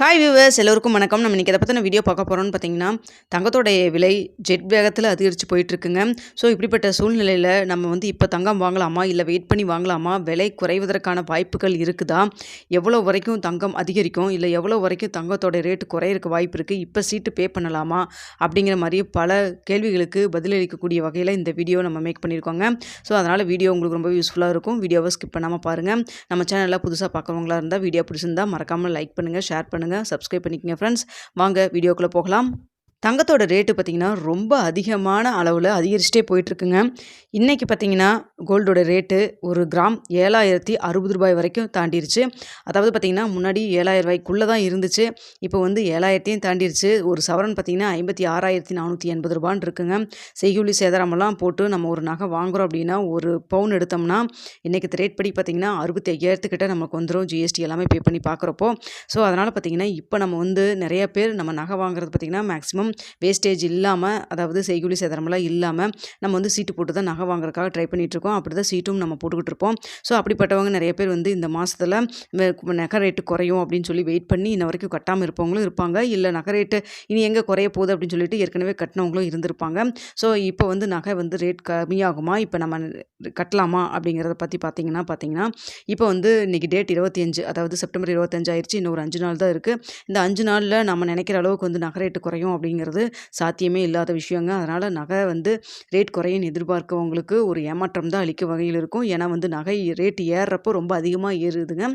Hi viewers எல்லோருக்கும் வணக்கம். நம்ம இன்றைக்கி எதை பற்றின வீடியோ பார்க்க போகிறோம்னு பார்த்தீங்கன்னா தங்கத்தோடைய விலை ஜெட் வேகத்தில் அதிகரித்து போயிட்டுருக்குங்க. ஸோ இப்படிப்பட்ட சூழ்நிலையில் நம்ம வந்து இப்போ தங்கம் வாங்கலாமா இல்லை வெயிட் பண்ணி வாங்கலாமா? விலை குறைவதற்கான வாய்ப்புகள் இருக்குதா? எவ்வளோ வரைக்கும் தங்கம் அதிகரிக்கும்? இல்லை எவ்வளோ வரைக்கும் தங்கத்தோட ரேட்டு குறையிறக்கு வாய்ப்பு இருக்குது இப்போ சீட்டு பே பண்ணலாமா? அப்படிங்கிற மாதிரி பல கேள்விகளுக்கு பதிலளிக்கக்கூடிய வகையில் இந்த வீடியோ நம்ம மேக் பண்ணியிருக்கோங்க. ஸோ அதனால் வீடியோ உங்களுக்கு ரொம்ப யூஸ்ஃபுல்லாக இருக்கும். வீடியோவை ஸ்கிப் பண்ணாமல் பாருங்கள் நம்ம சேனலில் புதுசாக பார்க்குறவங்களா இருந்தால் வீடியோ பிடிச்சிருந்தா மறக்காமல் லைக் பண்ணுங்கள் ஷேர் பண்ணுங்கள் சப்ஸ்கிரைப் பண்ணிக்கங்க ஃப்ரெண்ட்ஸ் வாங்க வீடியோக்குள்ளே போகலாம். தங்கத்தோட ரேட்டு பார்த்திங்கன்னா ரொம்ப அதிகமான அளவில் அதிகரிச்சிட்டே போயிட்டுருக்குங்க. இன்றைக்கி பார்த்திங்கன்னா கோல்டோட ரேட்டு ஒரு கிராம் ஏழாயிரத்தி அறுபது ரூபாய் வரைக்கும் தாண்டிருச்சு. அதாவது பார்த்திங்கன்னா முன்னாடி ஏழாயிரம் ரூபாய்க்குள்ளே தான் இருந்துச்சு. இப்போ வந்து ஏழாயிரத்தையும் தாண்டிருச்சு. ஒரு சவரன் பார்த்திங்கன்னா ஐம்பத்தி ஆறாயிரத்தி நானூற்றி எண்பது ரூபான்னு இருக்குங்க. செய்கூலி சேதாரமெல்லாம் போட்டு நம்ம ஒரு நகை வாங்குகிறோம் அப்படின்னா ஒரு பவுன் எடுத்தோம்னா இன்றைக்கி ரேட் படி பார்த்திங்கன்னா அறுபத்தி ஐயாயிரத்துக்கிட்ட நமக்கு வந்துடும் ஜிஎஸ்டி எல்லாமே பே பண்ணி பார்க்குறப்போ ஸோ அதனால் பார்த்திங்கன்னா இப்போ நம்ம வந்து நிறைய பேர் நம்ம நகை வாங்குறது பார்த்திங்கன்னா மேக்ஸிமம் வேஸ்டேஜ் இல்லாமல் அதாவது செய்கூலி சேதாரமெல்லாம் இல்லாமல் நம்ம வந்து சீட்டு போட்டு தான் நகை வாங்குறதுக்காக ட்ரை பண்ணிகிட்ருக்கோம் அப்படி தான் சீட்டும் நம்ம போட்டுக்கிட்டு இருப்போம். ஸோ அப்படிப்பட்டவங்க நிறைய பேர் வந்து இந்த மாதத்தில் நகை ரேட்டு குறையும் அப்படின்னு சொல்லி வெயிட் பண்ணி இன்ன வரைக்கும் கட்டாமல் இருப்பவங்களும் இருப்பாங்க. இல்லை நகை ரேட்டு இனி எங்கே குறைய போகுது அப்படின்னு சொல்லிட்டு ஏற்கனவே கட்டினவங்களும் இருந்திருப்பாங்க. ஸோ இப்போ வந்து நகை வந்து ரேட் கம்மியாகுமா? இப்போ நம்ம கட்டலாமா? அப்படிங்கிறத பற்றி பார்த்தீங்கன்னா பார்த்தீங்கன்னா இப்போ வந்து இன்றைக்கி டேட் இருபத்தி அஞ்சு அதாவது செப்டம்பர் இருபத்தஞ்சு ஆயிடுச்சு இன்னும் ஒரு அஞ்சு நாள் தான் இருக்குது இந்த அஞ்சு நாளில் நம்ம நினைக்கிற அளவுக்கு வந்து நகை ரேட்டு குறையும் அப்படிங்கிறது சாத்தியமே இல்லாத விஷயங்க. அதனால் நகை வந்து ரேட் குறையும் எதிர்பார்க்கவங்களுக்கு ஒரு ஏமாற்றம் தான் அளிக்க வகையில் இருக்கும். ஏன்னா வந்து நகை ரேட் ஏறுறப்போ ரொம்ப அதிகமாக ஏறுதுங்க.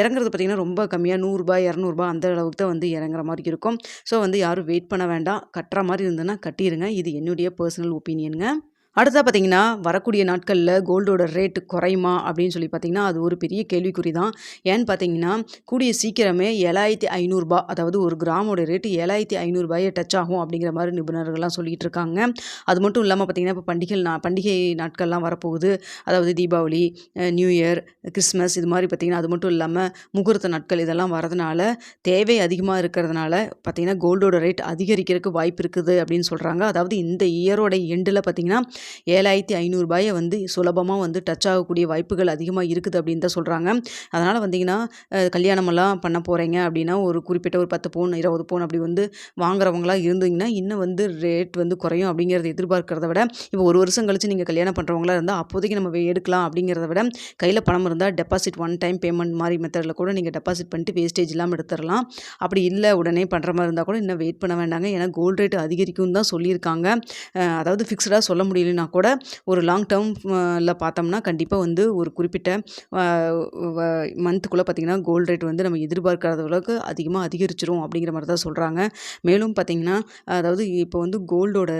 இறங்குறது பார்த்திங்கன்னா ரொம்ப கம்மியாக நூறுரூபா இரநூறுபா அந்த அளவுக்கு தான் வந்து இறங்குற மாதிரி இருக்கும். ஸோ வந்து யாரும் வெயிட் பண்ண வேண்டாம். கட்டுற மாதிரி இருந்ததுன்னா கட்டிடுங்க இது என்னுடைய பர்சனல் ஒப்பீனியனுங்க அடுத்தது பார்த்தீங்கன்னா வரக்கூடிய நாட்களில் கோல்டோட ரேட்டு குறையுமா அப்படின்னு சொல்லி பார்த்தீங்கன்னா அது ஒரு பெரிய கேள்விக்குறி தான் ஏன்னு பார்த்தீங்கன்னா கூடிய சீக்கிரமே ஏழாயிரத்தி ஐநூறுரூபா அதாவது ஒரு கிராமோட ரேட்டு ஏழாயிரத்தி ஐநூறுரூபாயை டச் ஆகும் அப்படிங்கிற மாதிரி நிபுணர்கள்லாம் சொல்லிகிட்டு இருக்காங்க. அது மட்டும் இல்லாமல் பார்த்தீங்கன்னா இப்போ பண்டிகை நா பண்டிகை நாட்கள்லாம் வரப்போகுது. அதாவது தீபாவளி நியூ இயர் கிறிஸ்மஸ் இது மாதிரி பார்த்திங்கன்னா அது மட்டும் இல்லாமல் முகூர்த்த நாட்கள் இதெல்லாம் வரதுனால தேவை அதிகமாக இருக்கிறதுனால பார்த்திங்கன்னா கோல்டோட ரேட் அதிகரிக்கிறதுக்கு வாய்ப்பு இருக்குது அப்படின்னு சொல்கிறாங்க அதாவது இந்த இயரோட எண்டில் பார்த்திங்கன்னா ஏழாயிரத்தி ஐநூறுரூபாயை வந்து சுலபமாக வந்து டச் ஆகக்கூடிய வாய்ப்புகள் அதிகமாக இருக்குது அப்படின்னு தான் சொல்கிறாங்க அதனால் வந்தீங்கன்னா கல்யாணமெல்லாம் பண்ண போகிறீங்க அப்படின்னா ஒரு குறிப்பிட்ட ஒரு பத்து பவுன் இருபது பவுன் அப்படி வந்து வாங்குறவங்களாம் இருந்தீங்கன்னா இன்னும் வந்து ரேட் வந்து குறையும் அப்படிங்கிறத எதிர்பார்க்கிறத விட இப்போ ஒரு வருஷம் கழிச்சு நீங்கள் கல்யாணம் பண்ணுறவங்களா இருந்தால் அப்போதைக்கு நம்ம எடுக்கலாம் அப்படிங்கிறத விட கையில் பணம் இருந்தால் டெபாசிட் ஒன் டைம் பேமெண்ட் மாதிரி மெத்தடில் கூட நீங்கள் டெபாசிட் பண்ணிட்டு வேஸ்டேஜ் இல்லாமல் எடுத்துடலாம் அப்படி இல்லை உடனே பண்ணுற மாதிரி இருந்தால் கூட இன்னும் வெயிட் பண்ண வேண்டாங்க. ஏன்னா கோல்டு ரேட் அதிகரிக்கும் தான் சொல்லியிருக்காங்க. அதாவது ஃபிக்ஸ்டாக சொல்ல அப்படின்னா கூட ஒரு லாங் டேர்மில் பார்த்தோம்னா கண்டிப்பாக வந்து ஒரு குறிப்பிட்ட மந்த்துக்குள்ளே பார்த்திங்கன்னா கோல்டு ரேட் வந்து நம்ம எதிர்பார்க்காத அளவுக்கு அதிகமாக அதிகரிச்சிரும் அப்படிங்கிற மாதிரி தான் சொல்கிறாங்க மேலும் பார்த்திங்கன்னா அதாவது இப்போ வந்து கோல்டோட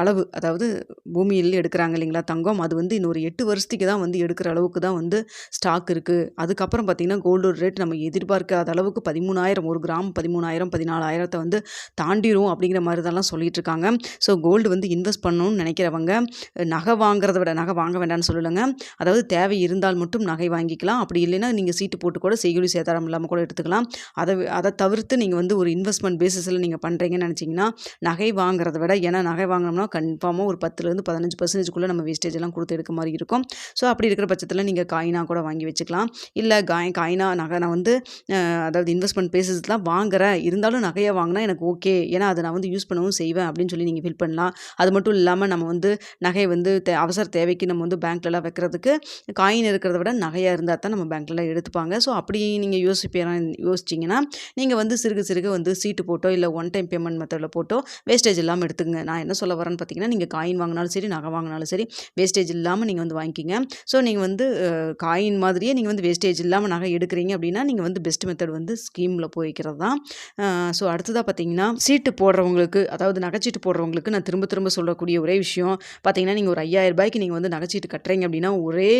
அளவு. அதாவது பூமியில் எடுக்கிறாங்க இல்லைங்களா தங்கம்? அது வந்து இன்னொரு எட்டு வருஷத்துக்கு தான் வந்து எடுக்கிற அளவுக்கு தான் வந்து ஸ்டாக் இருக்குது அதுக்கப்புறம் பார்த்திங்கன்னா கோல்டோட ரேட் நம்ம எதிர்பார்க்காத அளவுக்கு பதிமூணாயிரம் ஒரு கிராம் பதிமூணாயிரம் பதினாலாயிரத்தை வந்து தாண்டிடும் அப்படிங்கிற மாதிரி தான் சொல்லிட்டு இருக்காங்க. ஸோ கோல்டு வந்து இன்வெஸ்ட் பண்ணணும்னு நினைக்கிறவங்க நகை வாங்குறத விட நகை வாங்க வேண்டாம்னு சொல்லலைங்க. அதாவது தேவை இருந்தால் மட்டும் நகை வாங்கிக்கலாம். அப்படி இல்லைன்னா நீங்கள் சீட்டு போட்டு கூட செய்கூலி சேதாரம் இல்லாமல் கூட எடுத்துக்கலாம். அதை அதை தவிர்த்து நீங்கள் வந்து ஒரு இன்வெஸ்ட்மெண்ட் பேசிஸில் நீங்கள் பண்ணுறீங்கன்னு நினச்சிங்கன்னா நகை வாங்குறத விட ஏன்னா நகை வாங்கினோம்னா கன்ஃபார்மாக ஒரு பத்துலேருந்து பதினஞ்சு பர்சன்டேஜ்க்குள்ளே நம்ம வேஸ்டேஜ் எல்லாம் கொடுத்து எடுக்க மாதிரி இருக்கும். ஸோ அப்படி இருக்கிற பட்சத்தில் நீங்கள் காயினாக கூட வாங்கி வச்சுக்கலாம். இல்லை காய் காயினா நகை நான் வந்து அதாவது இன்வெஸ்ட்மெண்ட் பேசிஸ்லாம் வாங்குறேன். இருந்தாலும் நகையை வாங்கினா எனக்கு ஓகே ஏன்னா அதை நான் வந்து யூஸ் பண்ணவும் செய்வேன் அப்படின்னு சொல்லி நீங்கள் ஃபில் பண்ணலாம். அது மட்டும் இல்லாமல் நம்ம வந்து நகையை வந்து தே அவசர தேவைக்கு நம்ம வந்து பேங்க்லலாம் வைக்கிறதுக்கு காயின் இருக்கிறத விட நகையாக இருந்தால் தான் நம்ம பேங்க்லலாம் எடுத்துப்பாங்க. ஸோ அப்படி நீங்கள் யோசிப்பீங்க யோசிச்சிங்கன்னா நீங்கள் வந்து சிறுக சிறுக வந்து சீட்டு போட்டோ இல்லை ஒன் டைம் பேமெண்ட் மெத்தடில் போட்டோ வேஸ்டேஜ் இல்லாமல் எடுத்துங்க நான் என்ன சொல்ல வரேன்னு பார்த்தீங்கன்னா நீங்கள் காயின் வாங்கினாலும் சரி நகை வாங்கினாலும் சரி வேஸ்டேஜ் இல்லாமல் நீங்கள் வந்து வாங்கிக்கிங்க. ஸோ நீங்கள் வந்து காயின் மாதிரியே நீங்கள் வந்து வேஸ்டேஜ் இல்லாமல் நகை எடுக்கிறீங்க அப்படின்னா நீங்கள் வந்து பெஸ்ட் மெத்தட் வந்து ஸ்கீமில் போய்க்கிறது தான். ஸோ அடுத்ததாக பார்த்தீங்கன்னா சீட்டு போடுறவங்களுக்கு அதாவது நகைச்சீட்டு போடுறவங்களுக்கு நான் திரும்ப திரும்ப சொல்லக்கூடிய ஒரே விஷயம் பார்த்தீங்கன்னா நீங்கள் ஒரு ஐயாயிரம் ரூபாய்க்கு நீங்கள் வந்து நகைச்சீட்டு கட்டுறீங்க அப்படின்னா ஒரே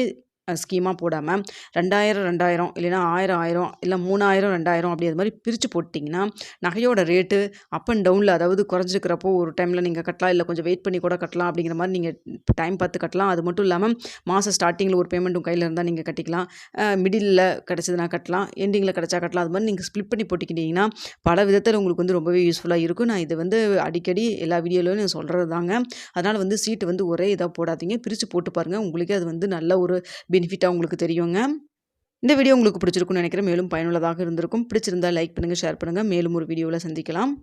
ஸ்கீமாக போடாமல் ரெண்டாயிரம் ரெண்டாயிரம் இல்லைன்னா ஆயிரம் ஆயிரம் இல்லை மூணாயிரம் ரெண்டாயிரம் அப்படி அது மாதிரி பிரித்து போட்டிங்கன்னா நகையோட ரேட்டு அப் அண்ட் டவுனில் அதாவது குறைஞ்சிருக்கிறப்போ ஒரு டைமில் நீங்கள் கட்டலாம் இல்லை கொஞ்சம் வெயிட் பண்ணி கூட கட்டலாம் அப்படிங்கிற மாதிரி நீங்கள் டைம் பார்த்து கட்டலாம். அது மட்டும் இல்லாமல் மாதம் ஸ்டார்டிங்கில் ஒரு பேமெண்ட்டும் கையில் இருந்தால் நீங்கள் கட்டிக்கலாம். மிடில் கிடச்சதுனா கட்டலாம் எண்டிங்கில் கிடச்சா கட்டலாம். அது மாதிரி நீங்கள் ஸ்ப்ளிட் பண்ணி போட்டுக்கிட்டிங்கன்னா பல விதத்தில் உங்களுக்கு வந்து ரொம்பவே யூஸ்ஃபுல்லாக இருக்கும். நான் இது வந்து அடிக்கடி எல்லா வீடியோலையும் நான் சொல்கிறது தாங்க அதனால் வந்து சீட்டு வந்து ஒரே இதாக போடாதீங்க. பிரித்து போட்டு பாருங்கள் உங்களுக்கே அது வந்து நல்ல ஒரு பெனிஃபிட்டாக உங்களுக்கு தெரியுங்க. இந்த வீடியோ உங்களுக்கு பிடிச்சிருக்கும்னு நினைக்கிறேன். மேலும் பயனுள்ளதாக இருந்திருக்கும். பிடிச்சிருந்தா லைக் பண்ணுங்கள் ஷேர் பண்ணுங்கள் மேலும் ஒரு வீடியோவில் சந்திக்கலாம்.